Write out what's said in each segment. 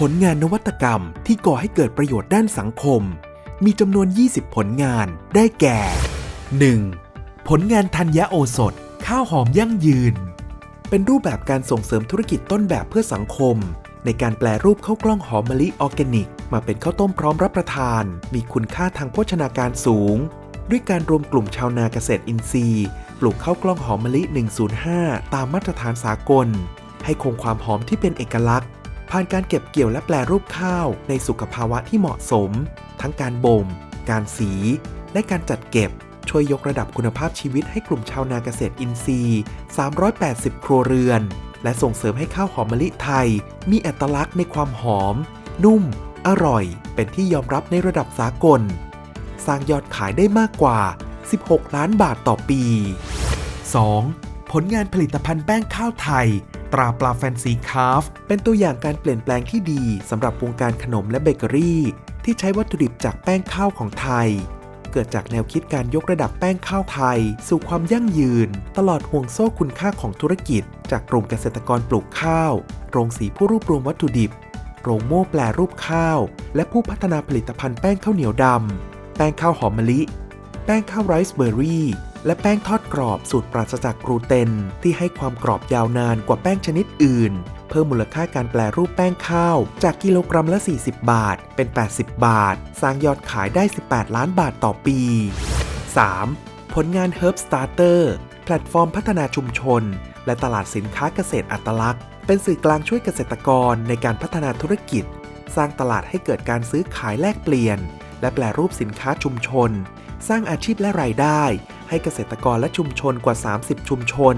ผลงานนวัตกรรมที่ก่อให้เกิดประโยชน์ด้านสังคม มีจำนวน 20 ผลงานได้แก่ 1. ผลงานธัญญโอสถ ข้าวหอมยั่งยืน เป็นรูปแบบการส่งเสริมธุรกิจต้นแบบเพื่อสังคม ในการแปลรูปข้าวกล้องหอมมะลิออร์แกนิก มาเป็นข้าวต้มพร้อมรับประทาน มีคุณค่าทางโภชนาการสูง ด้วยการรวมกลุ่มชาวนาเกษตรอินทรีย์ ปลูกข้าวกล้องหอมมะลิ 105 ตามมาตรฐานสากล ให้คงความหอมที่เป็นเอกลักษณ์ ผ่านการเก็บเกี่ยวและแปลรูปข้าวในสุขภาวะที่เหมาะสม ทั้งการบ่ม การสี และการจัดเก็บ ช่วยยกระดับคุณภาพชีวิตให้กลุ่มชาวนาเกษตรอินทรีย์ 380 ครัวเรือน และส่งเสริมให้ข้าวหอมมะลิไทย มีอัตลักษณ์ในความหอม นุ่ม อร่อย เป็นที่ยอมรับในระดับสากล สร้างยอดขายได้มากกว่า 16 ล้านบาทต่อปี 2. ผลงานผลิตภัณฑ์แป้งข้าวไทย ตราปลาแฟนซีคาฟเป็นตัวอย่างการเปลี่ยนแปลงที่ดีสำหรับวงการขนมและเบเกอรี่ ที่ใช้วัตถุดิบจากแป้งข้าวของไทย เกิดจากแนวคิดการยกระดับแป้งข้าวไทย สู่ความยั่งยืน ตลอดห่วงโซ่คุณค่าของธุรกิจ จากกลุ่มเกษตรกรปลูกข้าว โรงสีผู้รวบรวมวัตถุดิบ โรงโม่แปลรูปข้าว และผู้พัฒนาผลิตภัณฑ์แป้งข้าวเหนียวดำแป้งข้าวหอมมะลิ แป้งข้าวไรซ์เบอร์รี่ และแป้งทอดกรอบสูตรปราศจากกลูเตน ที่ให้ความกรอบยาวนานกว่าแป้งชนิดอื่น เพิ่มมูลค่าการแปลรูปแป้งข้าว จากกิโลกรัมละ 40 บาท เป็น 80 บาท สร้างยอดขายได้ 18 ล้านบาทต่อปี 3. ผลงาน Herb Starter แพลตฟอร์มพัฒนาชุมชน และตลาดสินค้าเกษตรอัตลักษณ์ เป็นสื่อกลางช่วยเกษตรกรในการพัฒนาธุรกิจ สร้างตลาดให้เกิดการซื้อขายแลกเปลี่ยน และแปลรูปสินค้าชุมชน สร้างอาชีพและรายได้ ให้เกษตรกรและชุมชนกว่า 30 ชุมชน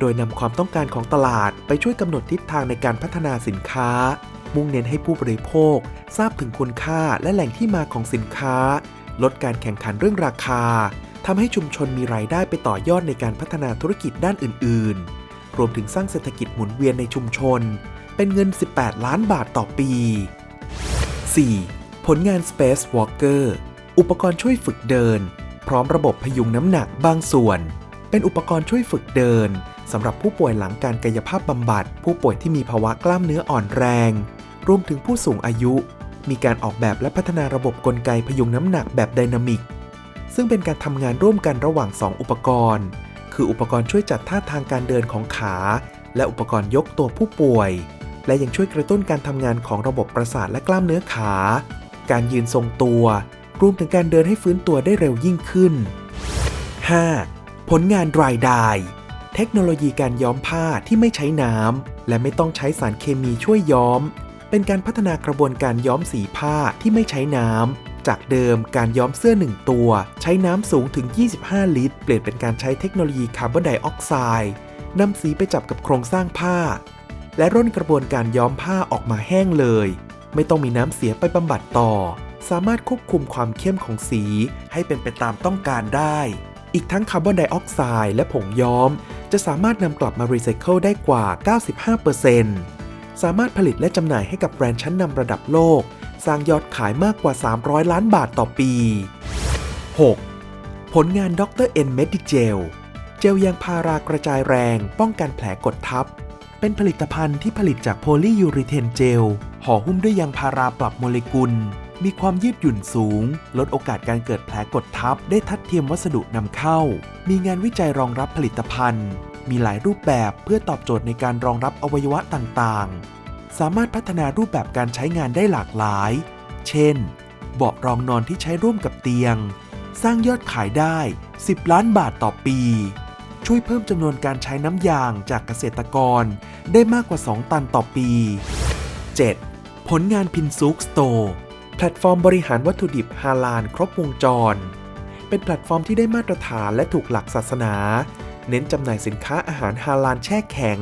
โดยนำความต้องการของตลาดไปช่วยกำหนดทิศทางในการพัฒนาสินค้า มุ่งเน้นให้ผู้บริโภค ทราบถึงคุณค่าและแหล่งที่มาของสินค้า ลดการแข่งขันเรื่องราคาทำให้ชุมชนมีรายได้ไปต่อยอดในการพัฒนาธุรกิจด้านอื่น ๆ รวมถึงสร้างเศรษฐกิจหมุนเวียนในชุมชน เป็นเงิน 18 ล้านบาทต่อปี 4. ผลงาน Space Walker อุปกรณ์ช่วยฝึกเดิน พร้อมระบบพยุงน้ำหนักบางส่วน เป็นอุปกรณ์ช่วยฝึกเดินสำหรับผู้ป่วยหลังการกายภาพบำบัด ผู้ป่วยที่มีภาวะกล้ามเนื้ออ่อนแรง รวมถึงผู้สูงอายุ มีการออกแบบและพัฒนาระบบกลไกพยุงน้ำหนักแบบไดนามิก ซึ่งเป็นการทำงานร่วมกันระหว่าง 2 อุปกรณ์ คืออุปกรณ์ช่วยจัดท่าทางการเดินของขา และอุปกรณ์ยกตัวผู้ป่วย และยังช่วยกระตุ้นการทำงานของระบบประสาทและกล้ามเนื้อขา การยืนทรงตัว รวมถึงการเดินให้ฟื้นตัวได้เร็วยิ่งขึ้น 5. ผลงาน Dry Dye เทคโนโลยีการย้อมผ้าที่ไม่ใช้น้ำและไม่ต้องใช้สารเคมีช่วยย้อม เป็นการพัฒนากระบวนการย้อมสีผ้าที่ไม่ใช้น้ำจากเดิมการย้อมเสื้อหนึ่งตัว ใช้น้ำสูงถึง 25 ลิตร เปลี่ยนเป็นการใช้เทคโนโลยีคาร์บอนไดออกไซด์นำสีไปจับกับโครงสร้างผ้า และร่นกระบวนการย้อมผ้าออกมาแห้งเลย ไม่ต้องมีน้ำเสียไปบำบัดต่อ สามารถควบคุมความเข้มของสีให้เป็นไปตามต้องการได้ อีกทั้งคาร์บอนไดออกไซด์และผงย้อม จะสามารถนำกลับมารีไซเคิลได้กว่า 95%สามารถผลิตและจำหน่ายให้กับแบรนด์ชั้นนำระดับโลก สร้างยอดขายมากกว่า 300 ล้านบาทต่อปี 6. ผลงานดรเอ็นเมดิเจลเจลยางพารากระจายแรง ป้องกันแผลกดทับ เป็นผลิตภัณฑ์ที่ผลิตจากโพลียูริเทนเจลห่อหุ้มด้วยยางพาราปรับโมเลกุล มีความยืดหยุ่นสูง ลดโอกาสการเกิดแผลกดทับ ได้ทัดเทียมวัสดุนำเข้า มีงานวิจัยรองรับผลิตภัณฑ์ มีหลายรูปแบบเพื่อตอบโจทย์ในการรองรับอวัยวะต่างๆ สามารถพัฒนารูปแบบการใช้งานได้หลากหลาย เช่น เบาะรองนอนที่ใช้ร่วมกับเตียง สร้างยอดขายได้ 10 ล้านบาทต่อปี ช่วยเพิ่มจำนวนการใช้น้ำยางจากเกษตรกร ได้มากกว่า 2 ตันต่อปี 7. ผลงานพินซุกสโตร์ แพลตฟอร์มบริหารวัตถุดิบฮาลาลครบวงจร เป็นแพลตฟอร์มที่ได้มาตรฐานและถูกหลักศาสนา เน้นจำหน่ายสินค้าอาหารฮาลาลแช่แข็ง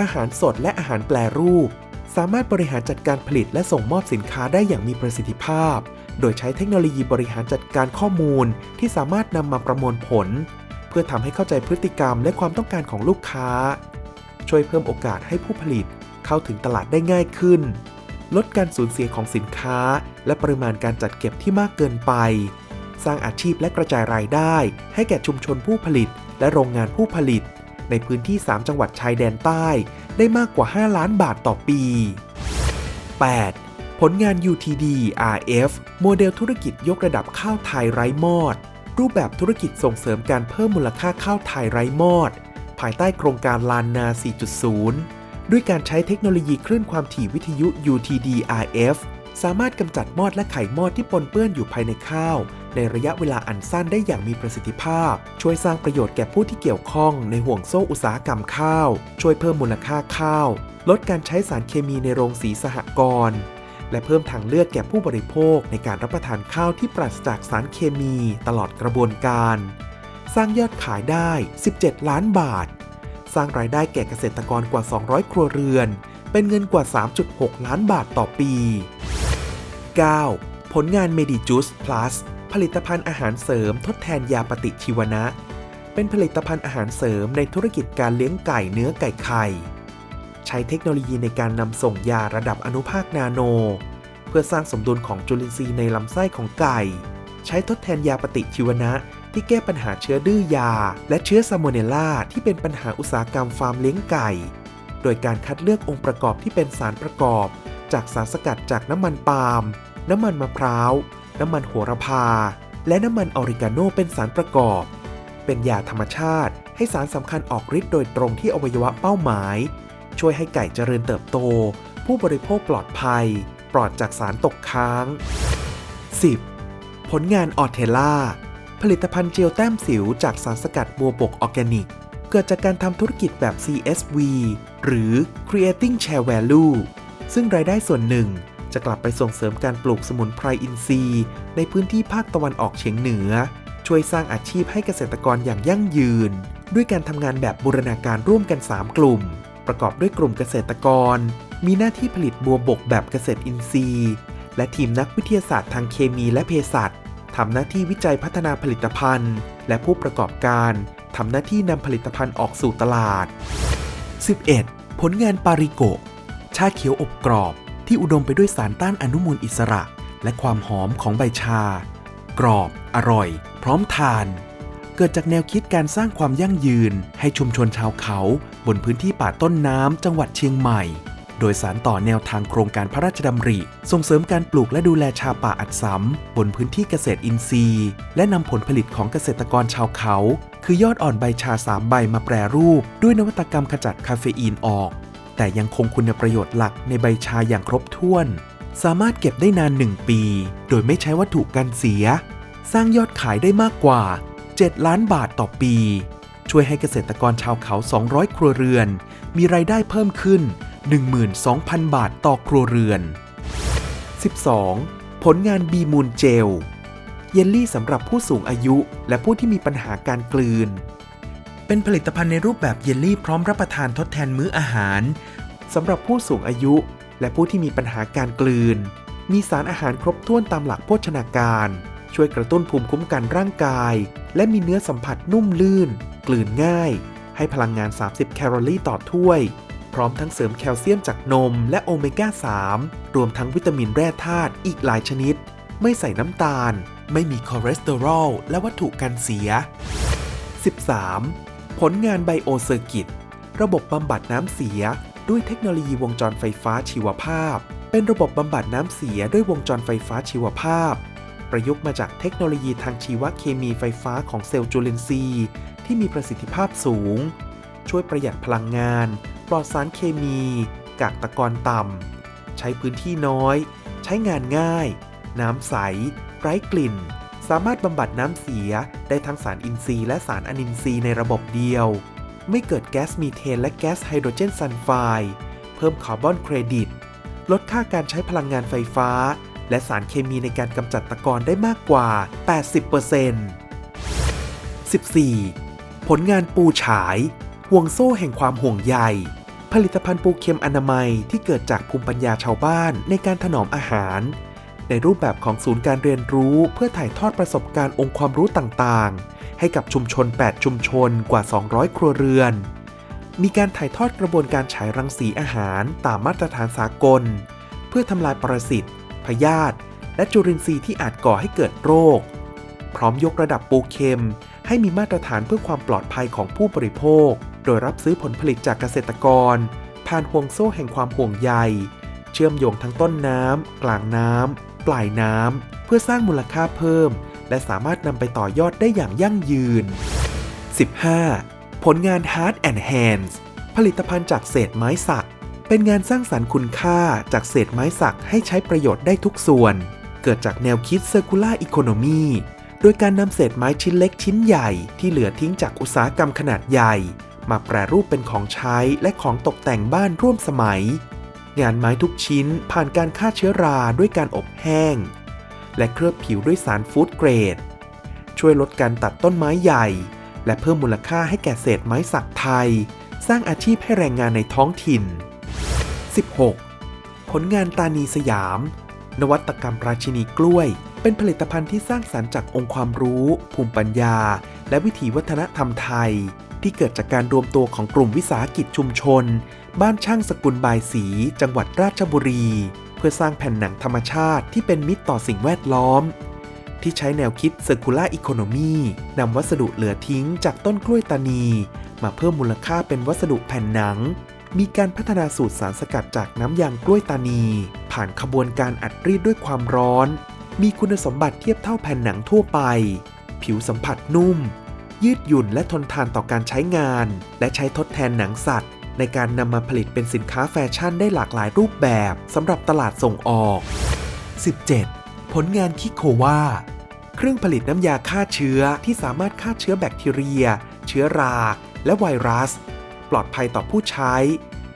อาหารสดและอาหารแปรรูป สามารถบริหารจัดการผลิตและส่งมอบสินค้าได้อย่างมีประสิทธิภาพ โดยใช้เทคโนโลยีบริหารจัดการข้อมูลที่สามารถนำมาประมวลผล เพื่อทำให้เข้าใจพฤติกรรมและความต้องการของลูกค้า ช่วยเพิ่มโอกาสให้ผู้ผลิตเข้าถึงตลาดได้ง่ายขึ้น ลดการสูญเสียของสินค้า และปริมาณการจัดเก็บที่มากเกินไป สร้างอาชีพและกระจายรายได้ ให้แก่ชุมชนผู้ผลิต และโรงงานผู้ผลิต ในพื้นที่ 3 จังหวัดชายแดนใต้ ได้มากกว่า 5 ล้านบาทต่อปี 8. ผลงาน UTD RF โมเดลธุรกิจยกระดับข้าวไทยไร้มอด รูปแบบธุรกิจส่งเสริมการเพิ่มมูลค่าข้าวไทยไร้มอด ภายใต้โครงการลานนา 4.0 ด้วยการใช้เทคโนโลยีคลื่นความถี่วิทยุ UTD RF สามารถกำจัดมอดและไข่มอดที่ปนเปื้อนอยู่ภายในข้าว ในระยะเวลาอันสั้นได้อย่างมีประสิทธิภาพ ช่วยสร้างประโยชน์แก่ผู้ที่เกี่ยวข้องในห่วงโซ่อุตสาหกรรมข้าว ช่วยเพิ่มมูลค่าข้าว ลดการใช้สารเคมีในโรงสีสหกรณ์และเพิ่มทางเลือกแก่ผู้บริโภคในการรับประทานข้าวที่ปราศจากสารเคมีตลอดกระบวนการ สร้างยอดขายได้ 17 ล้านบาท สร้างรายได้แก่เกษตรกรกว่า 200 ครัวเรือน เป็นเงินกว่า 3.6 ล้านบาทต่อปี 9. ผลงาน Medijus Plus ผลิตภัณฑ์อาหารเสริมทดแทนยาปฏิชีวนะ เป็นผลิตภัณฑ์อาหารเสริมในธุรกิจการเลี้ยงไก่เนื้อไก่ไข่ ใช้เทคโนโลยีในการนำส่งยาระดับอนุภาคนาโน เพื่อสร้างสมดุลของจุลินทรีย์ในลำไส้ของไก่ ใช้ทดแทนยาปฏิชีวนะที่แก้ปัญหาเชื้อดื้อยา และเชื้อซาโมเนลลาที่เป็นปัญหาอุตสาหกรรมฟาร์มเลี้ยงไก่ โดยการคัดเลือกองค์ประกอบที่เป็นสารประกอบ จากสารสกัดจากน้ำมันปาล์ม น้ำมันมะพร้าว น้ำมันโหระพา และน้ำมันออริกาโนเป็นสารประกอบ เป็นยาธรรมชาติ ให้สารสำคัญออกฤทธิ์โดยตรงที่อวัยวะเป้าหมาย ช่วยให้ไก่เจริญเติบโต ผู้บริโภคปลอดภัย ปลอดจากสารตกค้าง 10. ผลงานออเทล่าผลิตภัณฑ์เจลแต้มสิวจากสารสกัดบัวบกออร์แกนิก เกิดจากการทำธุรกิจแบบ CSV หรือ Creating Share Value ซึ่งรายได้ส่วนหนึ่งจะกลับไปส่งเสริมการปลูกสมุนไพรอินทรีย์ ในพื้นที่ภาคตะวันออกเฉียงเหนือ ช่วยสร้างอาชีพให้เกษตรกรอย่างยั่งยืน ด้วยการทำงานแบบบูรณาการร่วมกัน 3 กลุ่ม ประกอบด้วยกลุ่มเกษตรกร มีหน้าที่ผลิตบัวบกแบบเกษตรอินทรีย์ และทีมนักวิทยาศาสตร์ทางเคมีและเภสัชทำหน้าที่วิจัยพัฒนาผลิตภัณฑ์ และผู้ประกอบการทำหน้าที่นำผลิตภัณฑ์ออกสู่ตลาด 11. ผลงานปาริโกะ ชาเขียวอบกรอบที่อุดมไปด้วยสารต้านอนุมูลอิสระ และความหอมของใบชา กรอบ อร่อย พร้อมทาน เกิดจากแนวคิดการสร้างความยั่งยืน ให้ชุมชนชาวเขา บนพื้นที่ป่าต้นน้ำจังหวัดเชียงใหม่ โดยสารต่อแนวทางโครงการพระราชดำริ ส่งเสริมการปลูกและดูแลชาป่าอัดสำบนพื้นที่เกษตรอินทรีย์ และนำผลผลิตของเกษตรกรชาวเขา คือยอดอ่อนใบชาสามใบมาแปรรูป ด้วยนวัตกรรมขจัดคาเฟอีนออก แต่ยังคงคุณประโยชน์หลักในใบชาอย่างครบถ้วน สามารถเก็บได้นาน 1 ปี โดยไม่ใช้วัตถุกันเสีย สร้างยอดขายได้มากกว่า 7 ล้านบาทต่อปี ช่วยให้เกษตรกรชาวเขา 200 ครัวเรือน มีรายได้เพิ่มขึ้น 12,000 บาทต่อครัวเรือน 12. ผลงานบีมูลเจล เยลลี่สำหรับผู้สูงอายุและผู้ที่มีปัญหาการกลืน เป็นผลิตภัณฑ์ในรูปแบบเยลลี่พร้อมรับประทานทดแทนมื้ออาหารสำหรับผู้สูงอายุ และผู้ที่มีปัญหาการกลืน มีสารอาหารครบถ้วนตามหลักโภชนาการ ช่วยกระตุ้นภูมิคุ้มกันร่างกาย และมีเนื้อสัมผัสนุ่มลื่น กลืนง่าย ให้พลังงาน 30 แคลอรี่ต่อถ้วย พร้อมทั้งเสริมแคลเซียมจากนมและโอเมก้า 3 รวมทั้งวิตามินแร่ธาตุอีกหลายชนิด ไม่ใส่น้ำตาล ไม่มีคอเลสเตอรอลและวัตถุกันเสีย 13. ผลงานไบโอเซอร์กิตระบบบำบัดน้ำเสียด้วยเทคโนโลยีวงจรไฟฟ้าชีวภาพ เป็นระบบบำบัดน้ำเสียด้วยวงจรไฟฟ้าชีวภาพ ประยุกต์มาจากเทคโนโลยีทางชีวเคมีไฟฟ้าของเซลล์จุลินทรีย์ ที่มีประสิทธิภาพสูง ช่วยประหยัดพลังงาน ปลอดสารเคมี กากตะกอนต่ำ ใช้พื้นที่น้อย ใช้งานง่าย น้ำใส ไร้กลิ่น สามารถบำบัดน้ำเสียได้ทั้งสารอินทรีย์และสารอนินทรีย์ในระบบเดียว ไม่เกิดแก๊สมีเทนและแก๊สไฮโดรเจนซัลไฟด์เพิ่มคาร์บอนเครดิต ลดค่าการใช้พลังงานไฟฟ้า และสารเคมีในการกำจัดตะกอนได้มากกว่า 80% 14. ผลงานปูฉาย ห่วงโซ่แห่งความห่วงใยผลิตภัณฑ์ปูเค็มอนามัยที่เกิดจากภูมิปัญญาชาวบ้านในการถนอมอาหาร ในรูปแบบของศูนย์การเรียนรู้เพื่อถ่ายทอดประสบการณ์องค์ความรู้ต่างๆ ให้กับชุมชน 8 ชุมชนกว่า 200 ครัวเรือน มีการถ่ายทอดกระบวนการฉายรังสีอาหารตามมาตรฐานสากล เพื่อทำลายปรสิตพยาธิและจุลินทรีย์ที่อาจก่อให้เกิดโรค พร้อมยกระดับปูเค็ม ให้มีมาตรฐานเพื่อความปลอดภัยของผู้บริโภค โดยรับซื้อผลผลิตจากเกษตรกร ผ่านห่วงโซ่แห่งความห่วงใยเชื่อมโยงทั้งต้นน้ำ กลางน้ำ ปลายน้ำเพื่อสร้างมูลค่าเพิ่ม และสามารถนำไปต่อยอดได้อย่างยั่งยืน 15. ผลงาน Hard and Hands ผลิตภัณฑ์จากเศษไม้สัก เป็นงานสร้างสรรค์คุณค่าจากเศษไม้สักให้ใช้ประโยชน์ได้ทุกส่วน เกิดจากแนวคิด Circular Economy โดยการนำเศษไม้ชิ้นเล็กชิ้นใหญ่ที่เหลือทิ้งจากอุตสาหกรรมขนาดใหญ่ มาแปรรูปเป็นของใช้และของตกแต่งบ้านร่วมสมัย งานไม้ทุกชิ้นผ่านการฆ่าเชื้อราด้วยการอบแห้ง และเคลือบผิวด้วยสารฟู้ดเกรด ช่วยลดการตัดต้นไม้ใหญ่ และเพิ่มมูลค่าให้แก่เศษไม้สักไทย สร้างอาชีพให้แรงงานในท้องถิ่น 16. ผลงานตานีสยาม นวัตกรรมราชินีกล้วย เป็นผลิตภัณฑ์ที่สร้างสรรค์จากองค์ความรู้ ภูมิปัญญา และวิถีวัฒนธรรมไทย ที่เกิดจากการรวมตัวของกลุ่มวิสาหกิจชุมชน บ้านช่างสกุลบายสี จังหวัดราชบุรี เพื่อสร้างแผ่นหนังธรรมชาติที่เป็นมิตรต่อสิ่งแวดล้อม ที่ใช้แนวคิด Circular Economy นำวัสดุเหลือทิ้งจากต้นกล้วยตานี มาเพิ่มมูลค่าเป็นวัสดุแผ่นหนัง มีการพัฒนาสูตรสารสกัดจากน้ำยางกล้วยตานี ผ่านขบวนการอัดรีดด้วยความร้อน มีคุณสมบัติเทียบเท่าแผ่นหนังทั่วไป ผิวสัมผัสนุ่ม ยืดหยุ่นและทนทานต่อการใช้งาน และใช้ทดแทนหนังสัตว์ ในการนำมาผลิตเป็นสินค้าแฟชั่นได้หลากหลายรูปแบบสำหรับตลาดส่งออก 17. ผลงานคิโควาเครื่องผลิตน้ำยาฆ่าเชื้อที่สามารถฆ่าเชื้อแบคทีเรีย เชื้อรา และไวรัส ปลอดภัยต่อผู้ใช้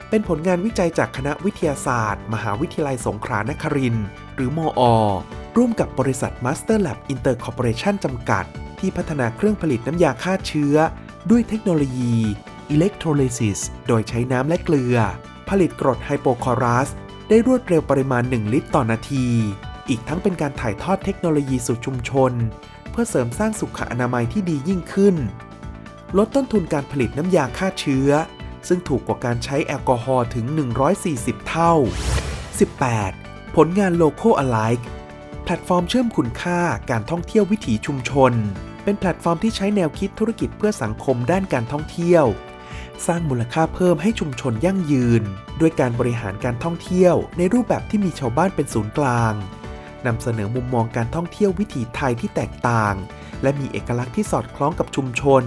เป็นผลงานวิจัยจากคณะวิทยาศาสตร์ มหาวิทยาลัยสงขลานครินทร์หรือมอ ร่วมกับบริษัท Master Lab Inter Corporation จำกัด ที่พัฒนาเครื่องผลิตน้ำยาฆ่าเชื้อ ด้วยเทคโนโลยี Electrolysis โดยใช้น้ำและเกลือ ผลิตกรดไฮโปคลอรัส ได้รวดเร็วปริมาณ 1 ลิตรต่อนาที อีกทั้งเป็นการถ่ายทอดเทคโนโลยีสู่ชุมชน เพื่อเสริมสร้างสุขอนามัยที่ดียิ่งขึ้น ลดต้นทุนการผลิตน้ำยาฆ่าเชื้อ ซึ่งถูกกว่าการใช้แอลกอฮอล์ถึง 140 เท่า 18. ผลงาน Local Alike แพลตฟอร์มเชื่อมคุณค่าการท่องเที่ยววิถีชุมชนเป็นแพลตฟอร์มที่ใช้แนวคิดธุรกิจเพื่อสังคมด้านการท่องเที่ยว สร้างมูลค่าเพิ่มให้ชุมชนยั่งยืน ด้วยการบริหารการท่องเที่ยว ในรูปแบบที่มีชาวบ้านเป็นศูนย์กลางนำเสนอมุมมองการท่องเที่ยววิถีไทยที่แตกต่าง และมีเอกลักษณ์ที่สอดคล้องกับชุมชน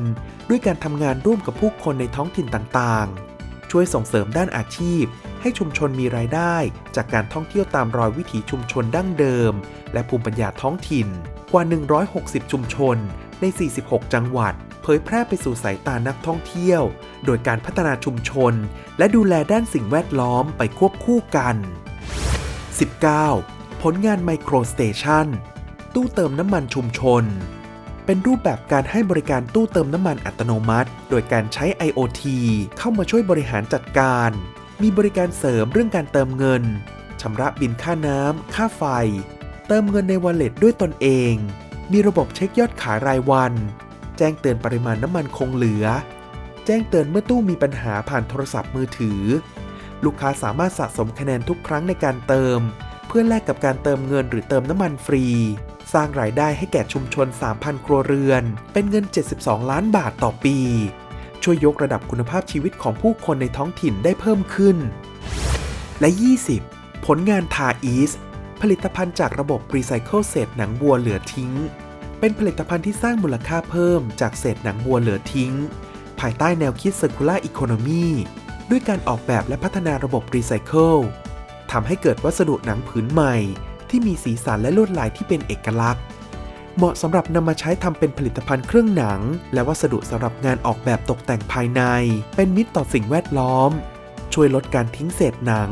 ด้วยการทำงานร่วมกับผู้คนในท้องถิ่นต่างๆ ช่วยส่งเสริมด้านอาชีพ ให้ชุมชนมีรายได้ จากการท่องเที่ยวตามรอยวิถีชุมชนดั้งเดิม และภูมิปัญญาท้องถิ่น กว่า 160 ชุมชน ใน 46 จังหวัด เผยแพร่ไปสู่สายตานักท่องเที่ยว โดยการพัฒนาชุมชน และดูแลด้านสิ่งแวดล้อมไปควบคู่กัน 19. ผลงานไมโครสเตชันตู้เติมน้ำมันชุมชน เป็นรูปแบบการให้บริการตู้เติมน้ำมันอัตโนมัติ โดยการใช้ IoT เข้ามาช่วยบริหารจัดการ มีบริการเสริมเรื่องการเติมเงินชำระบินค่าน้ำ ค่าไฟ เติมเงินในวอลเล็ตด้วยตนเอง มีระบบเช็คยอดขายรายวัน จ้งเตือนปริมาณน้ำมันคงเหลือ แจ้งเตือนเมื่อตู้มีปัญหาผ่านโทรศัพท์มือถือ ลูกค้าสามารถสะสมคะแนนทุกครั้งในการเติม เพื่อแลกกับการเติมเงินหรือเติมน้ำมันฟรี สร้างรายได้ให้แก่ชุมชน 3,000 ครัวเรือน เป็นเงิน 72 ล้านบาทต่อปี ช่วยยกระดับคุณภาพชีวิตของผู้คนในท้องถิ่นได้เพิ่มขึ้น และ 20 ผลงานทาอีสผลิตภัณฑ์จากระบบรีไซเคิลเศษหนังวัวเหลือทิ้ง เป็นผลิตภัณฑ์ที่สร้างมูลค่าเพิ่มจากเศษหนังวัวเหลือทิ้ง ภายใต้แนวคิด Circular Economy ด้วยการออกแบบและพัฒนาระบบรีไซเคิลทำให้เกิดวัสดุหนังผืนใหม่ ที่มีสีสันและลวดลายที่เป็นเอกลักษณ์ เหมาะสำหรับนำมาใช้ทำเป็นผลิตภัณฑ์เครื่องหนัง และวัสดุสำหรับงานออกแบบตกแต่งภายใน เป็นมิตรต่อสิ่งแวดล้อม ช่วยลดการทิ้งเศษหนัง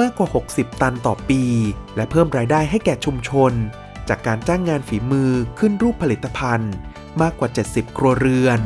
มากกว่า 60 ตันต่อปี และเพิ่มรายได้ให้แก่ชุมชน จากการจ้างงานฝีมือขึ้นรูปผลิตภัณฑ์ มากกว่า 70 ครัวเรือน